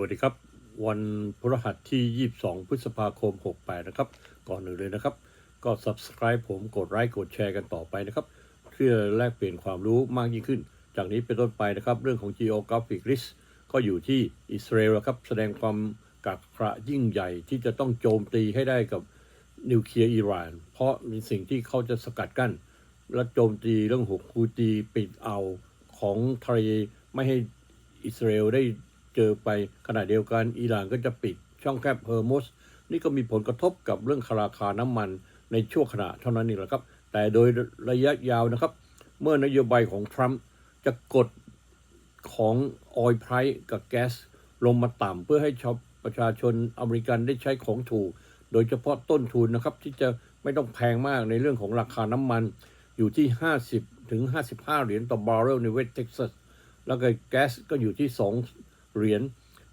วัสดีครับ วันพฤหัสที่ 22 พฤษภาคม 68 นะครับ ก่อนอื่นเลยนะครับ ก็ subscribe ผมกดไลค์กดแชร์กันต่อไปนะครับเพื่อแลกเปลี่ยนความรู้มากยิ่งขึ้น จากนี้เป็นต้นไปนะครับ เรื่องของ geographic risk ก็อยู่ที่อิสราเอลครับ แสดงความกักกระยิ่งใหญ่ที่จะต้องโจมตีให้ได้กับนิวเคลียร์อิหร่าน เพราะมีสิ่งที่เขาจะสกัดกั้น และโจมตีเรื่องหกฮูตีปิดเอาของทะเลไม่ให้อิสราเอลได้ เจอไปขณะเดียวกันอิหร่านก็จะปิดช่องแคบเฮอร์มสนี่ก็มีผลกระทบกับเรื่องราคาน้ำมันในช่วงขณะเท่านั้นเองแหละครับ แต่โดยระยะยาวนะครับ เมื่อนโยบายของทรัมป์จะกดของออยล์ไพร์กับแก๊สลงมาต่ำเพื่อให้ชาวประชาชนอเมริกันได้ใช้ของถูก โดยเฉพาะต้นทุนนะครับ ที่จะไม่ต้องแพงมากในเรื่องของราคาน้ำมันอยู่ที่ 50 ถึง 55 เหรียญต่อบาร์เรลในเวสต์เท็กซัส แล้วก็แก๊สก็อยู่ที่ 2 เหรียญ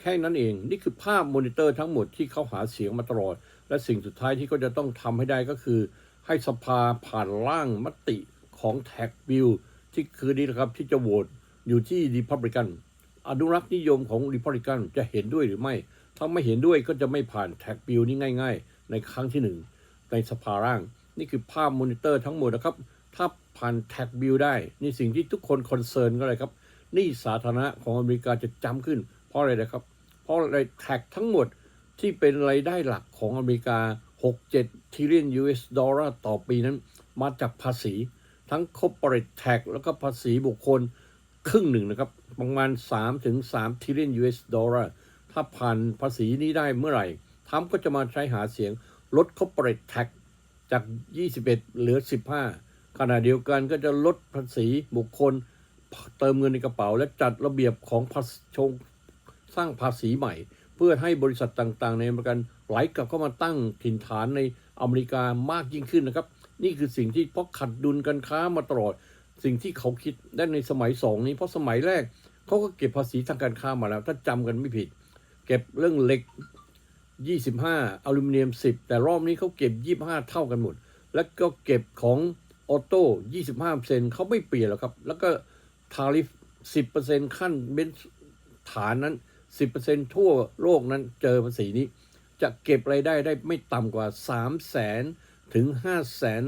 แค่นั้นเอง นี่คือภาพมอนิเตอร์ทั้งหมดที่เขาหาเสียงมาตลอด และสิ่งสุดท้ายที่เขาจะต้องทำให้ได้ก็คือ ให้สภาผ่านร่างมติของแท็กบิลที่คือนี้นะครับที่จะโหวตอยู่ที่ริพับลิกันอนุรักษ์นิยมของริพับลิกันจะเห็นด้วยหรือไม่ ถ้าไม่เห็นด้วยก็จะไม่ผ่านแท็กบิลนี้ง่าย ๆ ในครั้งที่หนึ่งในสภาร่าง นี่คือภาพมอนิเตอร์ทั้งหมดนะครับ ถ้าผ่านแท็กบิลได้ นี่สิ่งที่ทุกคนคอนเซิร์นก็เลยครับ นี่สาธารณะของอเมริกาจะจำขึ้น เพราะอะไรนะครับ เพราะอะไรแท็กทั้งหมดที่เป็นรายได้หลักของอเมริกา 6-7ทริลเลียน US ดอลลาร์ต่อปีนั้น มาจากภาษี ทั้ง corporate tax แล้วก็ภาษีบุคคลครึ่งหนึ่งนะครับ ประมาณ 3-3ทริลเลียน US ดอลลาร์ถ้าผ่านภาษีนี้ได้เมื่อไหร่ทรัมป์ก็จะมาใช้หาเสียงลด corporate tax จาก 21 เหลือ 15 ขณะเดียวกันก็จะลดภาษีบุคคล เติมเงินในกระเป๋า และจัดระเบียบของภาษชงสร้างภาษีใหม่ เพื่อให้บริษัทต่างๆ ในอเมริกันไหลกลับเข้ามาตั้งถิ่นฐานในอเมริกามากยิ่งขึ้นนะครับ นี่คือสิ่งที่เพราะขัดดุลการค้ามาตลอดสิ่งที่เขาคิดได้ในสมัยสองนี้เพราะสมัยแรกเขาก็เก็บภาษีทางการค้ามาแล้ว ถ้าจำกันไม่ผิด เก็บเรื่องเหล็ก 25 อลูมิเนียม 10 แต่รอบนี้เขาเก็บ 25 เท่ากันหมด แล้วก็เก็บของออโต้ 25เซนเขาไม่เปลี่ยนหรอกครับ แล้วก็ ทาริฟ10%ขั้นเบนฐานนั้น10%ทั่วโลกนั้นเจอภาษีนี้ จะเก็บรายได้ได้ไม่ต่ำกว่า3แสนถึง5แสน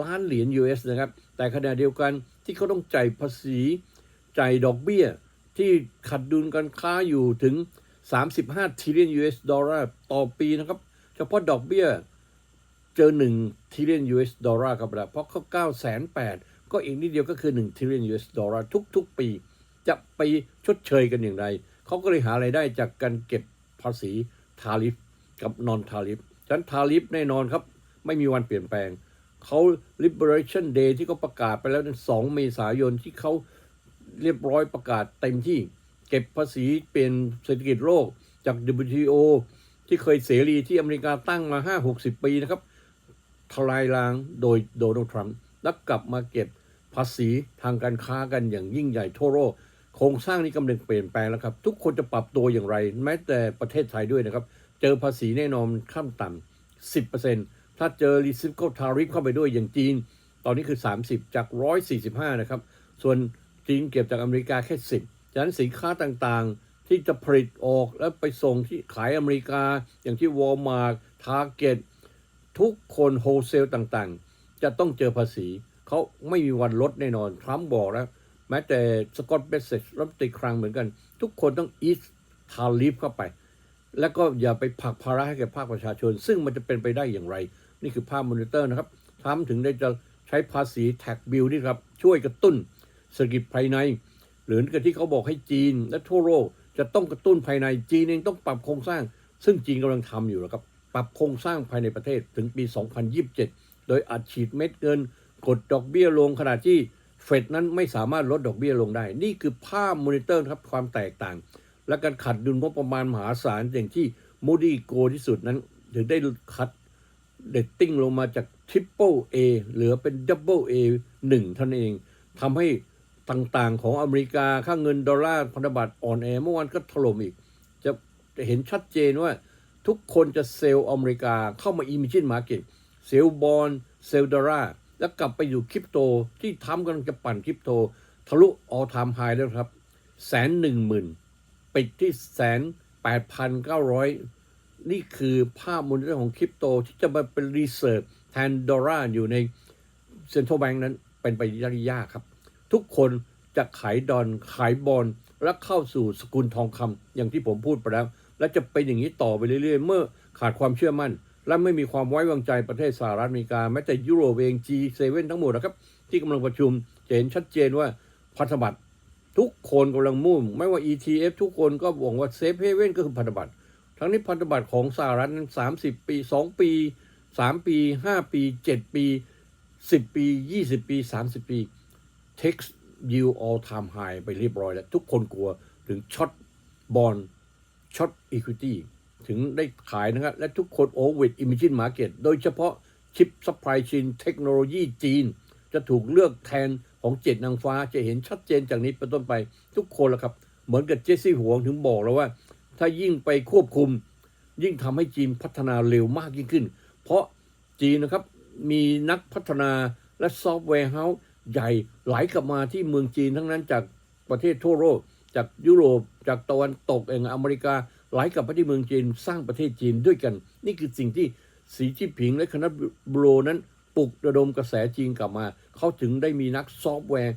ล้านเหรียญ US นะครับ แต่ขณะเดียวกันที่เขาต้องจ่ายภาษีจ่ายดอกเบี้ย ที่ขัดดุลการค้าอยู่ถึง 35ทริลเลียน US ดอลลาร์ต่อปีนะครับ เฉพาะดอกเบี้ยเจอ1ทริลเลียน US ดอลลาร์ครับเพราะเขา9แสน8 ก็อีกนิดเดียวก็คือ1ทริลเลียน US ดอลลาร์ทุก ๆ ปี จะไปชดเชยกันอย่างไร เขาก็เลยหาไรายได้จากการเก็บภาษีทาริฟกับนอนทาริฟฉะนั้นทาริฟแน่นอนครับ ไม่มีวันเปลี่ยนแปลง เขา liberation day ที่เขาประกาศไปแล้วนั้น2เมษายนที่เขาเรียบร้อยประกาศเต็มที่เก็บภาษีเป็นเศรษฐกิจโลกจาก WTO ที่เคยเสรีที่อเมริกาตั้งมา 5-60 ปีนะครับทลายล้างโดยโดนัลด์ทรัมป์ แล้วกลับมาเก็บภาษีทางการค้ากันอย่างยิ่งใหญ่ทั่วโลกโครงสร้างนี้กำลังเปลี่ยนแปลงแล้วครับ ทุกคนจะปรับตัวอย่างไร แม้แต่ประเทศไทยด้วยนะครับ เจอภาษีแน่นอนขั้นต่ำ10%ถ้าเจอ reciprocal tariff เข้าไปด้วยอย่างจีน ตอนนี้คือ 30 จาก 145 นะครับ ส่วนจีนเก็บจากอเมริกาแค่ 10 ฉะนั้นสินค้าต่างๆ ที่จะผลิตออกแล้วไปส่งที่ขายอเมริกา อย่างที่ Walmart Target ทุกคนโฮเซลต่างๆ จะต้องเจอภาษี เขาไม่มีวันลดแน่นอนทรัมป์บอกแล้วแม้แต่สกอตเบสเซตรัฐมนตรีคลังเหมือนกัน ทุกคนต้องอีสทาริฟเข้าไป แล้วก็อย่าไปผลักภาระให้แก่ภาคประชาชน ซึ่งมันจะเป็นไปได้อย่างไร นี่คือภาพมอนิเตอร์นะครับทรัมป์ถึงได้จะใช้ภาษีแท็กบิลนี่ครับ ช่วยกระตุ้นเศรษฐกิจภายใน หรือกับที่เขาบอกให้จีนและทั่วโลกจะต้องกระตุ้นภายในจีนเองต้องปรับโครงสร้าง ซึ่งจีนกำลังทำอยู่แล้วครับ ปรับโครงสร้างภายในประเทศถึงปี 2027 โดยอัดฉีดเม็ดเงิน กดดอกเบี้ยลงขณะที่เฟดนั้นไม่สามารถลดดอกเบี้ยลงได้ นี่คือภาพมอนิเตอร์ครับความแตกต่าง และการขัดดุลงบประมาณมหาศาลอย่างที่มูดี้โกที่สุดนั้น ถึงได้คัดเดตติ้งลงมาจากทริปเปิลเอเหลือเป็นดับเบิลเอหนึ่งท่านเองทำให้ต่างๆของอเมริกาค่าเงินดอลลาร์พันธบัตรอ่อนแอเมื่อวานก็ถล่มอีก จะจะเห็นชัดเจนว่าทุกคนจะเซลล์อเมริกาเข้ามาอิมิจินมาเก็ต เซลบอลเซลดอลลาร์แล้วกลับไปอยู่คริปโตที่ทำกำลังจะปั่นคริปโต ทะลุออทามไฮแล้วครับแสนหนึ่งหมื่นปิดที่แสนแ8,900นี่คือภาพมูลค่าของคริปโตที่จะมาเป็นรีเซิร์ฟแทนดอลลาร์อยู่ในเซ็นทรัลแบงก์นั้นเป็นไปได้ยากครับ ทุกคนจะขายดอนขายบอลและเข้าสู่สกุลทองคำอย่างที่ผมพูดไปแล้ว และจะเป็นอย่างนี้ต่อไปเรื่อยๆ เมื่อขาดความเชื่อมั่น และไม่มีความไว้วางใจประเทศสหรัฐอเมริกาแม้แต่ยุโรปเอง G7 ทั้งหมดนะครับ ที่กำลังประชุมจะเห็นชัดเจนว่าพันธบัตรทุกคนกำลังมุ่ง ไม่ว่า ETF ทุกคนก็บอกว่าเซฟเฮเว่นก็คือพันธบัตรทั้งนี้พันธบัตรของสหรัฐนั้น30 ปี 2 ปี 3 ปี 5 ปี 7 ปี 10 ปี 20 ปี 30 ปี takes yield all time high ไปเรียบร้อยแล้ว ทุกคนกลัวถึงช็อตบอลช็อต equity ถึงได้ขายนะครับ และทุกคน overweight emerging market โดยเฉพาะชิป supply chain เทคโนโลยีจีน จะถูกเลือกแทนของเจ็ดนางฟ้าจะเห็นชัดเจนจากนี้เป็นต้นไปทุกคนละครับ เหมือนกับเจสซี่หวงถึงบอกแล้วว่า ถ้ายิ่งไปควบคุม ยิ่งทำให้จีนพัฒนาเร็วมากยิ่งขึ้น เพราะจีนนะครับมีนักพัฒนาและซอฟต์แวร์เฮาส์ใหญ่ไหลกลับมาที่เมืองจีนทั้งนั้นจากประเทศทั่วโลกจากยุโรปจากตะวันตกเองอเมริกา ไหลกลับมาที่เมืองจีนสร้างประเทศจีนด้วยกัน นี่คือสิ่งที่สีจิ้นผิงและคณะบโรนั้นปลุกระดมกระแสจีนกลับมา เขาถึงได้มีนักซอฟต์แวร์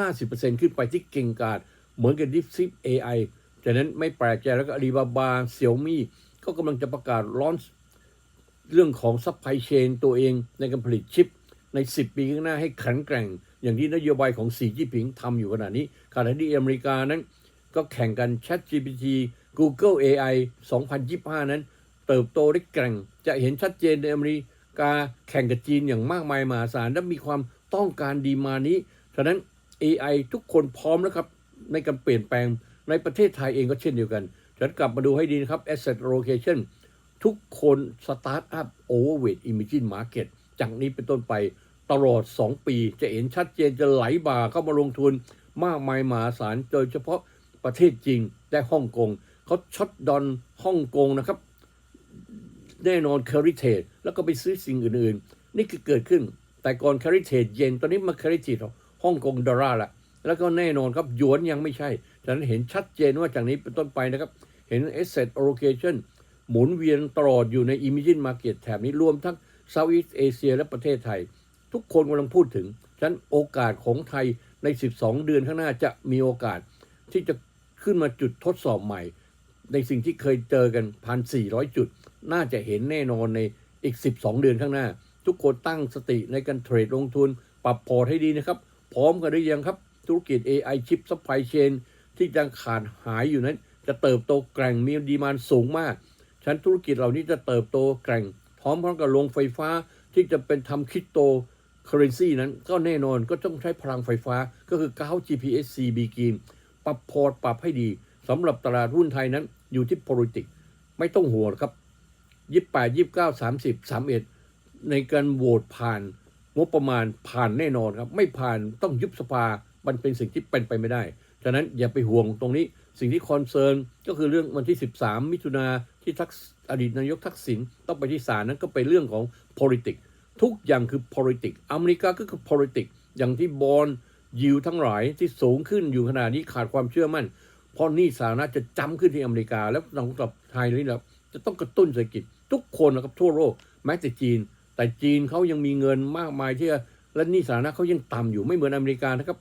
50%ขึ้นไปที่เก่งกาจเหมือนกับ DeepSeek AI จากนั้นไม่แปลกใจแล้วก็อาลีบาบาเสี่ยวมี่ก็กำลังจะประกาศลอนเรื่องของซัพพลายเชนตัวเองในการผลิตชิป ใน 10 ปีข้างหน้าให้แข็งแกร่ง อย่างที่นโยบายของสีจิ้นผิงทำอยู่ขณะนี้ขณะที่อเมริกานั้น ก็แข่งกัน ChatGPT Google AI 2025 นั้น เติบโตได้แกร่ง จะเห็นชัดเจนในอเมริกาแข่งกับจีนอย่างมากมายมหาศาล และมีความต้องการดีมานี้ ฉะนั้น AI ทุกคนพร้อมแล้วครับ ในการเปลี่ยนแปลงในประเทศไทยเองก็เช่นเดียวกันฉันกลับมาดูให้ดีนะครับ asset allocation ทุกคนสตาร์ทอัพ overweight emerging market จากนี้เป็นต้นไปตลอด 2 ปี จะเห็นชัดเจนจะไหลบ่าเข้ามาลงทุนมากมายมหาศาลโดยเฉพาะประเทศจีนและฮ่องกง เขาช็อตดอนฮ่องกงนะครับ แน่นอน carry trade แล้วก็ไปซื้อสิ่งอื่นๆ นี่คือเกิดขึ้น แต่ก่อน carry trade เย็นตอนนี้มา carry trade ฮ่องกงดอลลาร์ละแล้วก็แน่นอนครับหยวนยังไม่ใช่ฉะนั้นเห็นชัดเจนว่าจากนี้เป็นต้นไปนะครับ เห็น asset allocation หมุนเวียนตลอดอยู่ใน emerging market แถบนี้รวมทั้ง Southeast Asia และประเทศไทย ทุกคนกำลังพูดถึง ฉะนั้นโอกาสของไทยใน 12 เดือนข้างหน้าจะมีโอกาสที่จะขึ้นมาจุดทดสอบใหม่ ในสิ่งที่เคยเจอกันพันสี่ร้อยจุด น่าจะเห็นแน่นอนในอีก 12 เดือนข้างหน้า ทุกคนตั้งสติในการเทรดลงทุน ปรับพอร์ตให้ดีนะครับ พร้อมกันหรือยังครับ ธุรกิจ AI ชิปซัพพลายเชนที่ยังขาดหายอยู่นั้น จะเติบโตแกร่งมีดีมานสูงมากฉันธุรกิจเหล่านี้จะเติบโตแกร่ง พร้อมพร้อมกับโรงไฟฟ้าที่จะเป็นทำคริปโตเคอเรนซีนั้นก็แน่นอนก็ต้องใช้พลังไฟฟ้าก็คือก้าว GPS CB กีนปรับพอร์ตปรับให้ดี สำหรับตลาดหุ้นไทยนั้นอยู่ที่ politics ไม่ต้องห่วงครับยี่แปดยี่เก้าสามสิบสามเอ็ดในการโหวตผ่านงบประมาณผ่านแน่นอนครับ ไม่ผ่านต้องยุบสภามันเป็นสิ่งที่เป็นไปไม่ได้ฉะนั้นอย่าไปห่วงตรงนี้สิ่งที่คอนเซิร์นก็คือเรื่องวันที่ 13 มิถุนาที่ทักอดีตนายกทักษิณต้องไปที่ศาลนั้นก็เป็นเรื่องของ politics ทุกอย่างคือ politics อเมริกาก็คือ politics อย่างที่บอลยิวทั้งหลายที่สูงขึ้นอยู่ขนาดนี้ขาดความเชื่อมั่น เพราะหนี่สาธารณะจะจำขึ้นที่อเมริกา แล้วหลังกับไทยนี่แหละจะต้องกระตุ้นเศรษฐกิจ ทุกคนนะครับทั่วโลกแม้แต่จีน แต่จีนเขายังมีเงินมากมายที่และหนี่สาธารณะเขายังต่ำอยู่ไม่เหมือนอเมริกานะครับ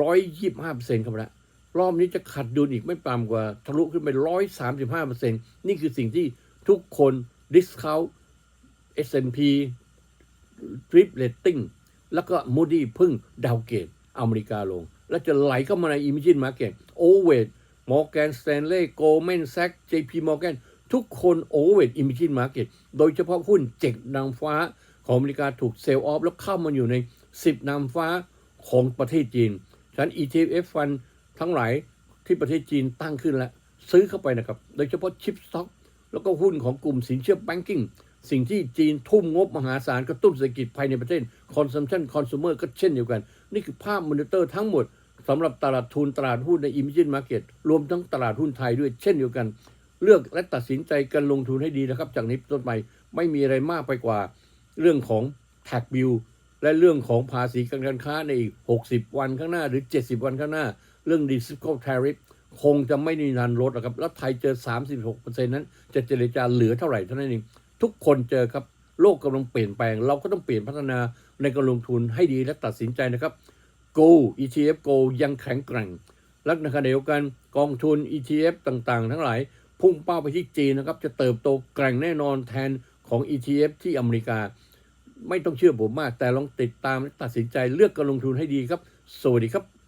ร้อยยี่ห้าเปอร์เซ็นต์ครับละรอบนี้จะขัดดุลอีกไม่ต่ำกว่าทะลุขึ้นไปร้อยสามสิบห้าเปอร์เซ็นต์นี่คือสิ่งที่ทุกคนดิสคาว S&P ทริปเรตติ้งแล้วก็มูดี้พึ่งดาวเกตอเมริกาลง แล้วจะไหลเข้ามาในอิม g จินมาร์เก็ตโอเว t มอร์แกนสแตนเล่โกลแมนแซกเจพีมอร์แกนทุกคนโอเว t อิม g จินมาร์เก็ตโดยเฉพาะหุ้นเจ็ดนางฟ้าของอเมริกาถูกเซลล์ออฟแล้วเข้ามาอยู่ใน 10นางฟ้าของประเทศจีนฉะนั้น ETF ฟันทั้งหลายที่ประเทศจีนตั้งขึ้นแล้ว ซื้อเข้าไปนะครับ โดยเฉพาะชิปสต็อกแล้วก็หุ้นของกลุ่มสินเชื่อแบงกิ้งสิ่งที่จีนทุ่มงบมหาศาลกระตุ้นเศรษฐกิจภายในประเทศ consumption consumer ก็เช่นเดียวกัน นี่คือภาพมอนิเตอร์ทั้งหมด สำหรับตลาดทุนตลาดหุ้นใน emerging market รวมทั้งตลาดหุ้นไทยด้วยเช่นเดียวกัน เลือกและตัดสินใจการลงทุนให้ดีนะครับ จากนี้ต้นไปไม่มีอะไรมากไปกว่า เรื่องของ tax bill และเรื่องของภาษีการค้าในอีก 60 วันข้างหน้าหรือ 70 วันข้างหน้า เรื่อง reciprocal tariff คงจะไม่นิรันลดหรอกครับ แล้วไทยเจอ 36%นั้น จะเจรจาเหลือเท่าไหร่เท่านั้นเอง ทุกคนเจอครับ โลกกำลังเปลี่ยนแปลง เราก็ต้องเปลี่ยนพัฒนาในการลงทุนให้ดีและตัดสินใจนะครับ Go ETF Go ยังแข็งแกร่ง และในขณะเดียวกันกองทุน ETF ต่างๆ ทั้งหลาย พุ่งเป้าไปที่จีนนะครับ จะเติบโตแกร่งแน่นอนแทนของ ETF ที่อเมริกา ไม่ต้องเชื่อผมมาก แต่ลองติดตามและตัดสินใจเลือกการลงทุนให้ดีครับ สวัสดีครับ